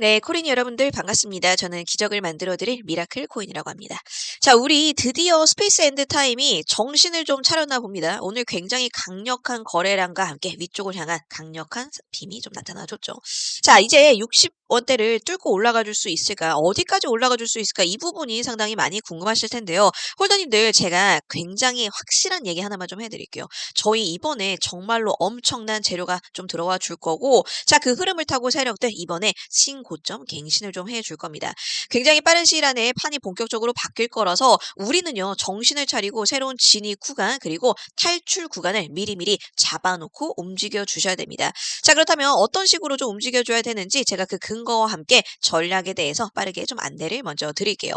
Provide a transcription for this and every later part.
네, 코린이 여러분들 반갑습니다. 저는 기적을 만들어 드릴 미라클 코인이라고 합니다. 자, 우리 드디어 스페이스 엔드 타임이 정신을 좀 차렸나 봅니다. 오늘 굉장히 강력한 거래량과 함께 위쪽을 향한 강력한 빔이 좀 나타나 줬죠. 자, 이제 60 원대를 뚫고 올라가 줄 수 있을까? 어디까지 올라가 줄 수 있을까? 이 부분이 상당히 많이 궁금하실 텐데요. 홀더님들 제가 굉장히 확실한 얘기 하나만 좀 해드릴게요. 저희 이번에 정말로 엄청난 재료가 좀 들어와 줄 거고, 자, 그 흐름을 타고 세력들 이번에 신고점 갱신을 좀 해 줄 겁니다. 굉장히 빠른 시일 안에 판이 본격적으로 바뀔 거라서 우리는요, 정신을 차리고 새로운 진입 구간, 그리고 탈출 구간을 미리미리 잡아놓고 움직여 주셔야 됩니다. 자, 그렇다면 어떤 식으로 좀 움직여 줘야 되는지 제가 그 근 거와 함께 전략에 대해서 빠르게 좀 안내를 먼저 드릴게요.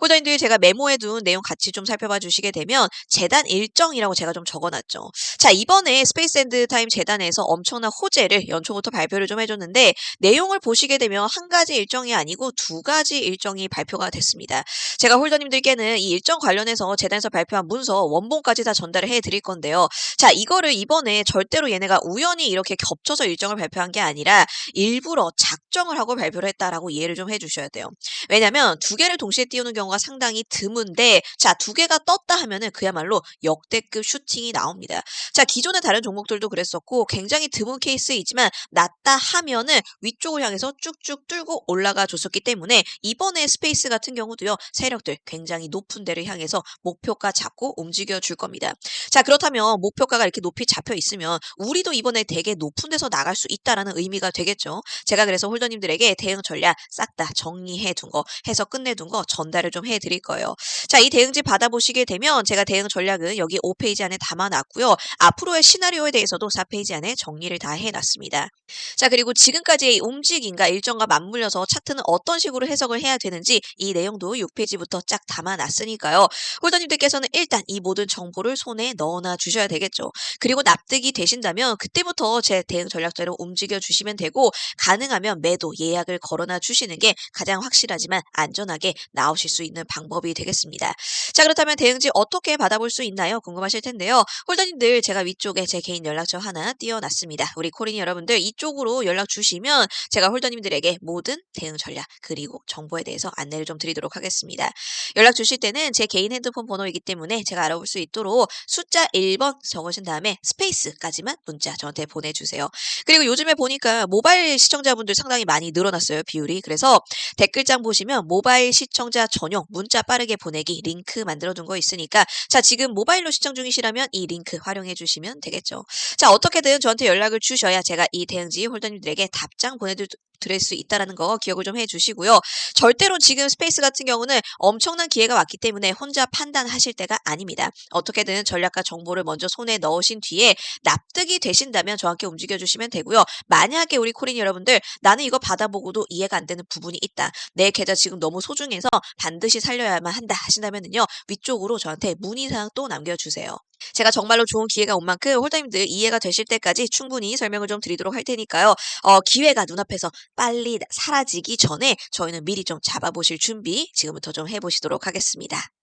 호더님들 제가 메모해 둔 내용 같이 좀 살펴봐 주시게 되면 재단 일정이라고 제가 좀 적어놨죠. 자, 이번에 스페이스 엔드 타임 재단에서 엄청난 호재를 연초부터 발표를 좀 해줬는데 내용을 보시게 되면 한 가지 일정이 아니고 두 가지 일정이 발표가 됐습니다. 제가 홀더님들께는 이 일정 관련해서 재단에서 발표한 문서 원본까지 다 전달을 해 드릴 건데요. 자, 이거를 이번에 절대로 얘네가 우연히 이렇게 겹쳐서 일정을 발표한 게 아니라 일부러 작정을 하고 발표를 했다라고 이해를 좀 해주셔야 돼요. 왜냐면 두 개를 동시에 띄우는 경우가 상당히 드문데 자, 두 개가 떴다 하면은 그야말로 역대급 슈팅이 나옵니다. 자, 기존의 다른 종목들도 그랬었고 굉장히 드문 케이스이지만 낮다 하면은 위쪽을 향해서 쭉쭉 뚫고 올라가 줬었기 때문에 이번에 스페이스 같은 경우도요. 세력들 굉장히 높은 데를 향해서 목표가 잡고 움직여 줄 겁니다. 자, 그렇다면 목표가가 이렇게 높이 잡혀 있으면 우리도 이번에 되게 높은 데서 나갈 수 있다라는 의미가 되겠죠. 제가 그래서 홀더님들 에게 대응 전략 싹 다 정리해 둔 거, 해서 끝내 둔 거 전달을 좀 해 드릴 거예요. 자, 이 대응지 받아보시게 되면 제가 대응 전략은 여기 5페이지 안에 담아놨고요. 앞으로의 시나리오에 대해서도 4페이지 안에 정리를 다 해놨습니다. 자, 그리고 지금까지의 움직임과 일정과 맞물려서 차트는 어떤 식으로 해석을 해야 되는지 이 내용도 6페이지부터 쫙 담아놨으니까요. 홀더님들께서는 일단 이 모든 정보를 손에 넣어놔 주셔야 되겠죠. 그리고 납득이 되신다면 그때부터 제 대응 전략대로 움직여 주시면 되고 가능하면 매도 예약을 걸어놔 주시는 게 가장 확실하지만 안전하게 나오실 수 있는 방법이 되겠습니다. 자, 그렇다면 대응지 어떻게 받아볼 수 있나요? 궁금하실 텐데요. 홀더님들 제가 위쪽에 제 개인 연락처 하나 띄워놨습니다. 우리 코린이 여러분들 이쪽으로 연락 주시면 제가 홀더님들에게 모든 대응 전략 그리고 정보에 대해서 안내를 좀 드리도록 하겠습니다. 연락 주실 때는 제 개인 핸드폰 번호이기 때문에 제가 알아볼 수 있도록 숫자 1번 적으신 다음에 스페이스까지만 문자 저한테 보내주세요. 그리고 요즘에 보니까 모바일 시청자분들 상당히 많이 늘어났어요. 비율이. 그래서 댓글장 보시면 모바일 시청자 전용 문자 빠르게 보내기 링크 만들어 둔 거 있으니까 자 지금 모바일로 시청 중이시라면 이 링크 활용해 주시면 되겠죠. 자 어떻게든 저한테 연락을 주셔야 제가 이 대응지 홀더님들에게 답장 보내드릴 드릴 수 있다라는 거 기억을 좀 해주시고요. 절대로 지금 스페이스 같은 경우는 엄청난 기회가 왔기 때문에 혼자 판단하실 때가 아닙니다. 어떻게든 전략과 정보를 먼저 손에 넣으신 뒤에 납득이 되신다면 저한테 움직여주시면 되고요. 만약에 우리 코린 여러분들 나는 이거 받아보고도 이해가 안 되는 부분이 있다. 내 계좌 지금 너무 소중해서 반드시 살려야만 한다 하신다면요. 위쪽으로 저한테 문의사항 또 남겨주세요. 제가 정말로 좋은 기회가 온 만큼 홀더님들 이해가 되실 때까지 충분히 설명을 좀 드리도록 할 테니까요. 어, 기회가 눈앞에서 빨리 사라지기 전에 저희는 미리 좀 잡아보실 준비 지금부터 좀 해보시도록 하겠습니다.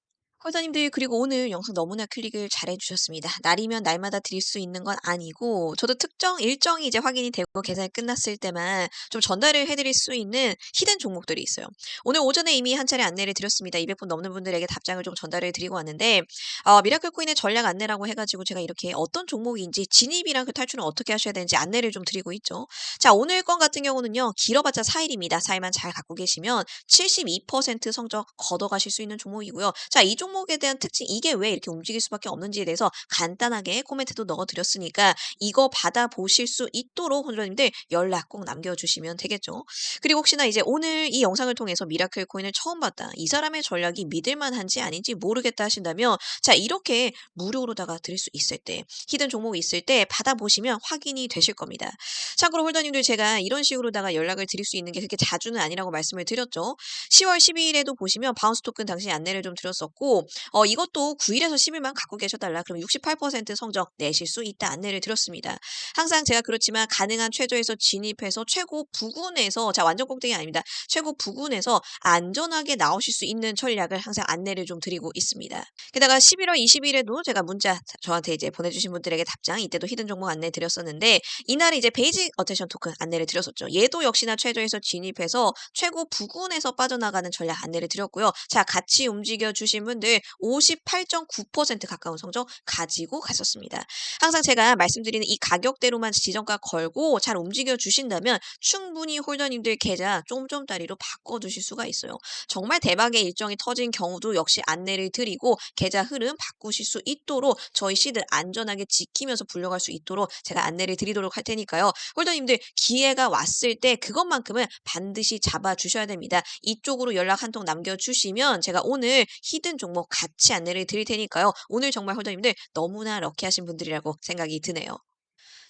홀더님들 그리고 오늘 영상 너무나 클릭을 잘 해주셨습니다. 날이면 날마다 드릴 수 있는 건 아니고 저도 특정 일정이 이제 확인이 되고 계산이 끝났을 때만 좀 전달을 해드릴 수 있는 히든 종목들이 있어요. 오늘 오전에 이미 한 차례 안내를 드렸습니다. 200분 넘는 분들에게 답장을 좀 전달을 드리고 왔는데 어, 미라클 코인의 전략 안내라고 해가지고 제가 이렇게 어떤 종목인지 진입이랑 그 탈출은 어떻게 하셔야 되는지 안내를 좀 드리고 있죠. 자 오늘 건 같은 경우는요. 길어봤자 4일입니다. 4일만 잘 갖고 계시면 72% 성적 걷어가실 수 있는 종목이고요. 자이 종목 에 대한 특징 이게 왜 이렇게 움직일 수밖에 없는지에 대해서 간단하게 코멘트도 넣어드렸으니까 이거 받아보실 수 있도록 혼자님들 연락 꼭 남겨주시면 되겠죠. 그리고 혹시나 이제 오늘 이 영상을 통해서 미라클 코인을 처음 봤다. 이 사람의 전략이 믿을만한지 아닌지 모르겠다 하신다면 자 이렇게 무료로다가 드릴 수 있을 때 히든 종목이 있을 때 받아보시면 확인이 되실 겁니다. 참고로 홀더님들 제가 이런 식으로다가 연락을 드릴 수 있는 게 그렇게 자주는 아니라고 말씀을 드렸죠. 10월 12일에도 보시면 바운스 토큰 당시 안내를 좀 드렸었고 어 이것도 9 일에서 10 일만 갖고 계셔 달라 그럼 68% 성적 내실 수 있다 안내를 드렸습니다. 항상 제가 그렇지만 가능한 최저에서 진입해서 최고 부군에서 자 완전 꼭대기 아닙니다. 최고 부군에서 안전하게 나오실 수 있는 전략을 항상 안내를 좀 드리고 있습니다. 게다가 11월 20일에도 제가 문자 저한테 이제 보내주신 분들에게 답장 이때도 히든 종목 안내 드렸었는데 이날 이제 베이직 어텐션 토큰 안내를 드렸었죠. 얘도 역시나 최저에서 진입해서 최고 부군에서 빠져나가는 전략 안내를 드렸고요. 자 같이 움직여 주신 분들 58.9% 가까운 성적 가지고 갔었습니다. 항상 제가 말씀드리는 이 가격대로만 지정가 걸고 잘 움직여 주신다면 충분히 홀더님들 계좌 쫌쫌다리로 바꿔두실 수가 있어요. 정말 대박의 일정이 터진 경우도 역시 안내를 드리고 계좌 흐름 바꾸실 수 있도록 저희 시드 안전하게 지키면서 불려갈 수 있도록 제가 안내를 드리도록 할 테니까요. 홀더님들 기회가 왔을 때 그것만큼은 반드시 잡아주셔야 됩니다. 이쪽으로 연락 한 통 남겨주시면 제가 오늘 히든 종목 같이 안내를 드릴 테니까요. 오늘 정말 홀더님들 너무나 럭키하신 분들이라고 생각이 드네요.